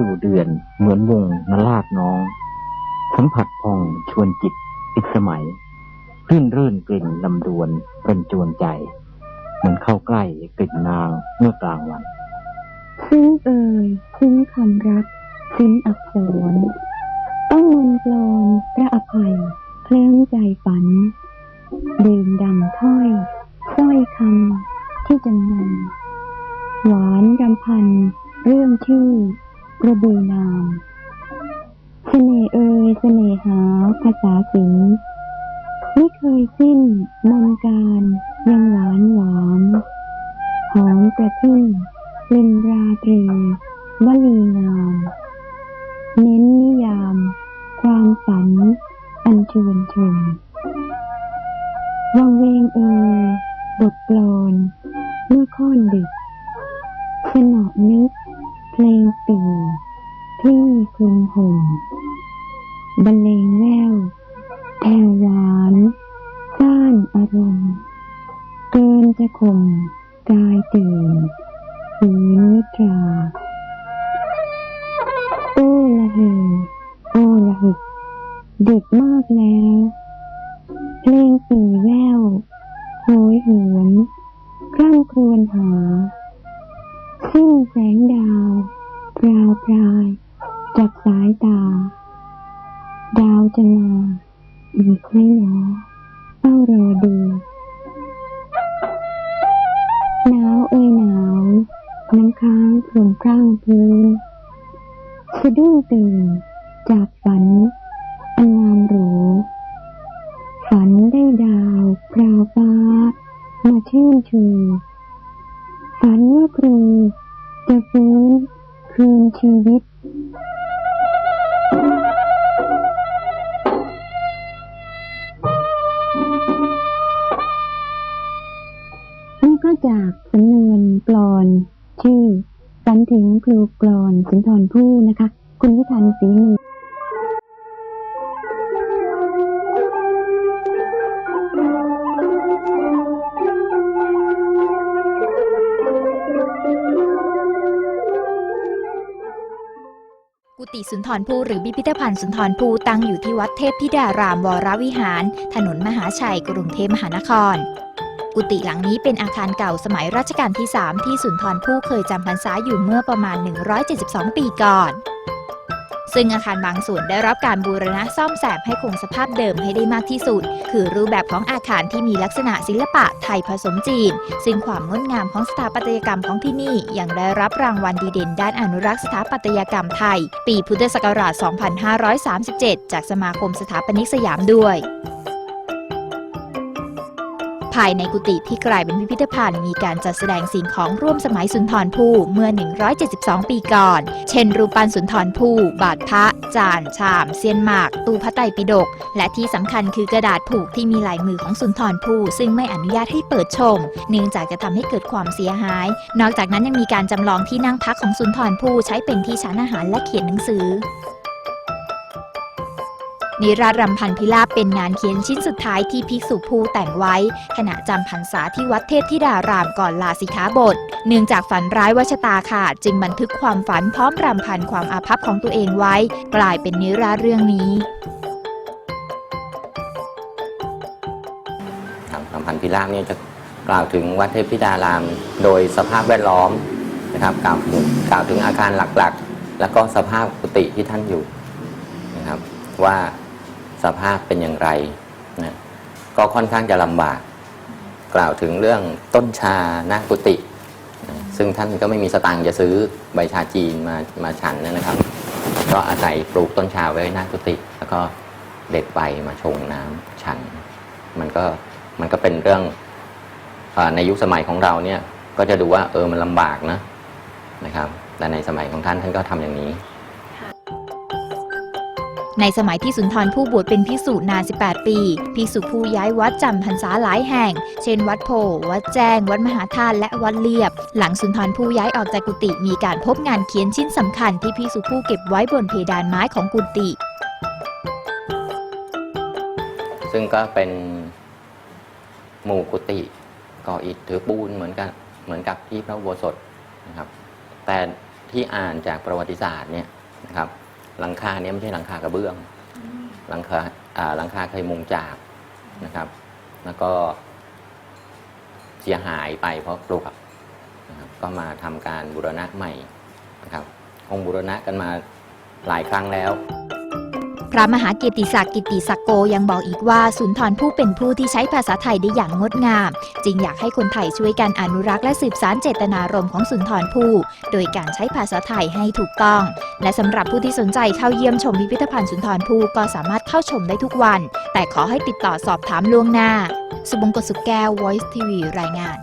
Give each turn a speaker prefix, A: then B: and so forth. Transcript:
A: ดูเดือนเหมือนวงนลาดน้อง สัมผัสพองชวนจิตติสมัยรื่นรื่นกลิ่นลำดวนเป็นจวนใจ เหมือนเข้าใกล้กลิ่นนางเมื่อกลางวัน
B: ซึ้งเอ่ยซึ้งคำรักสิ้นอักษรต้องมนกลอนพระอภัยเคลิ้มใจฝันดื่มดังถ้อยสร้อยคำที่จำนงหวานรำพัน เรื่องชื่อ กระบือนามเสน่ห์เอ่ยเสน่หาภาษาสิงไม่เคยสิ้นมนการยังหวานหวานหอมกระทิ้งกลิ่นราตรีวลีงาม เน้นนิยาม ความฝัน อันชวนชมวังเวงเอ่ยบทกลอน เมื่อค่อนดึกสนอนึก เพลงปีคลี่คลุมห่มบรรเลงแววแผ่วหวานซ่านอารมณ์ เกินจะข่มกายตื่นสีนิทราโอ้ละเหโอ้ละหึกดึกมากแล้ว เพลงสีแววโหยหวนคร่ำครวญหา สิ้นแสงดาวพราวพรายจากสายตา ดาวจะมาอีกไม่หนอเฝ้ารอดูหนาวเอ่ยหนาวน้ำค้างคลุมคร่างพื้นสะดุ้งตื่นจากฝันอันงามหรูฝันได้ดาวพราวฟ้า มาชื่นชู ฝันว่าครูจะฟื้นคืนชีวิต นี่ก็จากสำนวนกลอนชื่อฝันถึงครูกลอนสุนทรภู่นะคะ คุณวิทันศรีมื
C: ติสุนทรภูหรือพิพิธภัณฑ์สุนทรภูตั้งอยู่ที่วัดเทพธิดารามวรวิหาร ถนนมหาชัย กรุงเทพมหานคร กุฏิหลังนี้เป็นอาคารเก่าสมัยรัชกาลที่ 3 ที่สุนทรภู่เคยจำพรรษาอยู่เมื่อประมาณ 172 ปีก่อน ซึ่งอาคารบางส่วนได้รับการบูรณะซ่อมแซมให้คงสภาพเดิมให้ได้มากที่สุด คือรูปแบบของอาคารที่มีลักษณะศิลปะไทยผสมจีน ซึ่งความงดงามของสถาปัตยกรรมของที่นี่ยังได้รับรางวัลดีเด่น ด้านอนุรักษ์สถาปัตยกรรมไทย ปีพุทธศักราช 2537 จากสมาคมสถาปนิกสยามด้วย ภายในกุฏิที่กลายเป็นพิพิธภัณฑ์มีการจัดแสดงสิ่งของร่วมสมัยสุนทรภู่เมื่อ 172 ปีก่อน เช่น รูปปั้นสุนทรภู่บาทพระ จาน ชามเซียนหมาก ตู้พระไตรปิฎก และที่สำคัญคือกระดาษผูกที่มีลายมือของสุนทรภู่ซึ่งไม่อนุญาตให้เปิดชม เนื่องจากจะทำให้เกิดความเสียหาย นอกจากนั้นยังมีการจำลองที่นั่งพักของสุนทรภู่ใช้เป็นที่ชั้นอาหารและเขียนหนังสือ นิราศรำพันธิลาเป็นงานเขียนชิ้นสุดท้ายที่ภิกษุภูแต่งไว้ ขณะจำพรรษาที่วัดเทพธิดารามก่อนลาสิกขาบท เนื่องจากฝันร้ายว่าชตาขาดจึงบันทึกความฝันพร้อมรำพันความอาภัพของตัวเองไว้ กลายเป็นนิราเรื่องนี้
D: ทางสัมพันธ์พิราบเนี่ยจะกล่าวถึงวัดเทพธิดาราม โดยสภาพแวดล้อมนะครับกล่าวถึงกล่าวถึงอาคารหลักๆ แล้วก็สภาพกุฏิที่ท่านอยู่นะครับว่า สภาพเป็นอย่างไรนะก็ค่อนข้างจะลำบาก กล่าวถึงเรื่องต้นชาหน้ากุฏินะซึ่งท่านก็ไม่มีสตางค์จะซื้อใบชาจีนมามาฉันนะครับ ก็อาศัยปลูกต้นชาไว้หน้ากุฏิแล้วก็เด็ดใบมาชงน้ำฉัน มันก็มันก็เป็นเรื่องอในยุคสมัยของเราเนี่ยก็จะดูว่าเออมันลำบากนะนะครับ แต่ในสมัยของท่านท่านก็ทำอย่างนี้
C: ในสมัยที่สุนทรภู่บวชเป็นภิกษุนาน 18 ปี ภิกษุผู้ย้ายวัดจำพรรษาหลายแห่ง เช่น วัดโพ วัดแจ้ง วัดมหาธาตุ และวัดเลียบ หลังสุนทรภู่ย้ายออกจากกุฏิมีการพบงานเขียนชิ้นสำคัญที่ภิกษุผู้เก็บไว้บนเพดานไม้ของกุฏิ
D: ซึ่งก็เป็นหมู่กุฏิก่ออิฐถือปูนเหมือนกันเหมือนกับที่พระโบสถนะครับ แต่ที่อ่านจากประวัติศาสตร์เนี่ยนะครับ หลังคาเนี่ยไม่ใช่หลังคากระเบื้อง หลังคาอ่าหลังคาเคยมุงจากนะครับ แล้วก็เสียหายไปเพราะปลวกนะครับก็มาทำการบูรณะใหม่นะครับคงบูรณะกันมาหลายครั้งแล้ว
C: พ ระมหาเกียรติศักดิ์กิติศักโกยังบอกอีกว่าสุนทรภู่เป็นผู้ที่ใช้ภาษาไทยได้อย่างงดงาม จึงอยากให้คนไทยช่วยกันอนุรักษ์และสืบสานเจตนารมณ์ของสุนทรภู่โดยการใช้ภาษาไทยให้ถูกต้อง และสำหรับผู้ที่สนใจเข้าเยี่ยมชมพิพิธภัณฑ์สุนทรภู่ก็สามารถเข้าชมได้ทุกวัน แต่ขอให้ติดต่อสอบถามล่วงหน้า สุบงกตสุขแก้ว Voice TV รายงาน